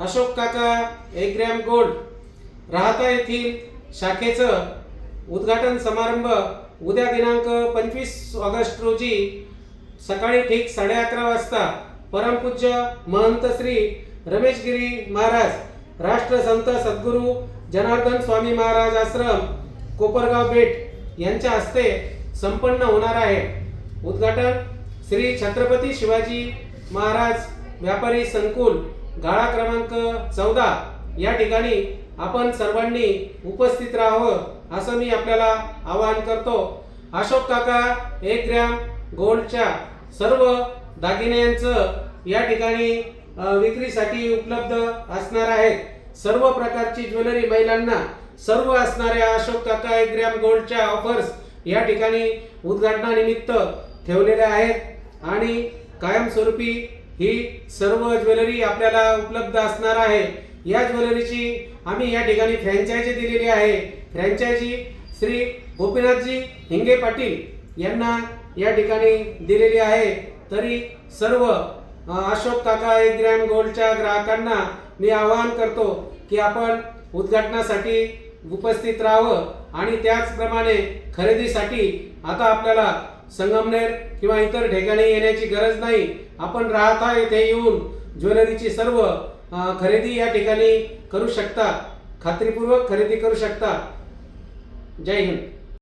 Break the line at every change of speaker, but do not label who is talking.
अशोक काका एक gram gold. राहता येथील शाखेचं उद्घाटन समारंभ उद्या दिनांक पंचवीस ऑगस्ट रोजी सकाळी ठीक साडे अकरा वाजता. परमपूज्य महंत श्री रमेशगिरी महाराज राष्ट्रसंत सद्गुरू जनार्दन स्वामी महाराज आश्रम कोपरगाव बेट यांच्या हस्ते संपन्न होणार आहे. उद्घाटन श्री छत्रपती शिवाजी महाराज व्यापारी संकुल गाळा क्रमांक चौदा. या ठिकाणी आपण सर्वांनी उपस्थित राहावं असं मी आपल्याला आवाहन करतो. अशोक काका एक ग्रॅम गोल्डच्या सर्व दागिन्यांचं या ठिकाणी विक्रीसाठी उपलब्ध असणार आहेत. सर्व प्रकारची ज्वेलरी महिलांना सर्व असणाऱ्या अशोक काका एक ग्रॅम गोल्डच्या ऑफर्स या ठिकाणी उद्घाटनानिमित्त ठेवलेल्या आहेत. आणि कायमस्वरूपी ही सर्व ज्वेलरी आपल्याला उपलब्ध असणार आहे. या ज्वेलरीची आम्ही या ठिकाणी फ्रँचायझी दिलेली आहे. फ्रँचायझी श्री गोपीनाथजी हिंगे पाटील यांना या ठिकाणी दिलेली आहे. तरी सर्व अशोक काका एक ग्रॅम गोल्डच्या ग्राहकांना मी आवाहन करतो की आपण उद्घाटनासाठी उपस्थित राहावं आणि त्याचप्रमाणे खरेदीसाठी आता आपल्याला संगमनेर किंवा इतर ठिकाणी येण्याची गरज नाही. आपण राहता येथे येऊन ज्वेलरीची सर्व खरेदी या ठिकाणी करू शकता. खात्रीपूर्वक खरेदी करू शकता. जय हिंद.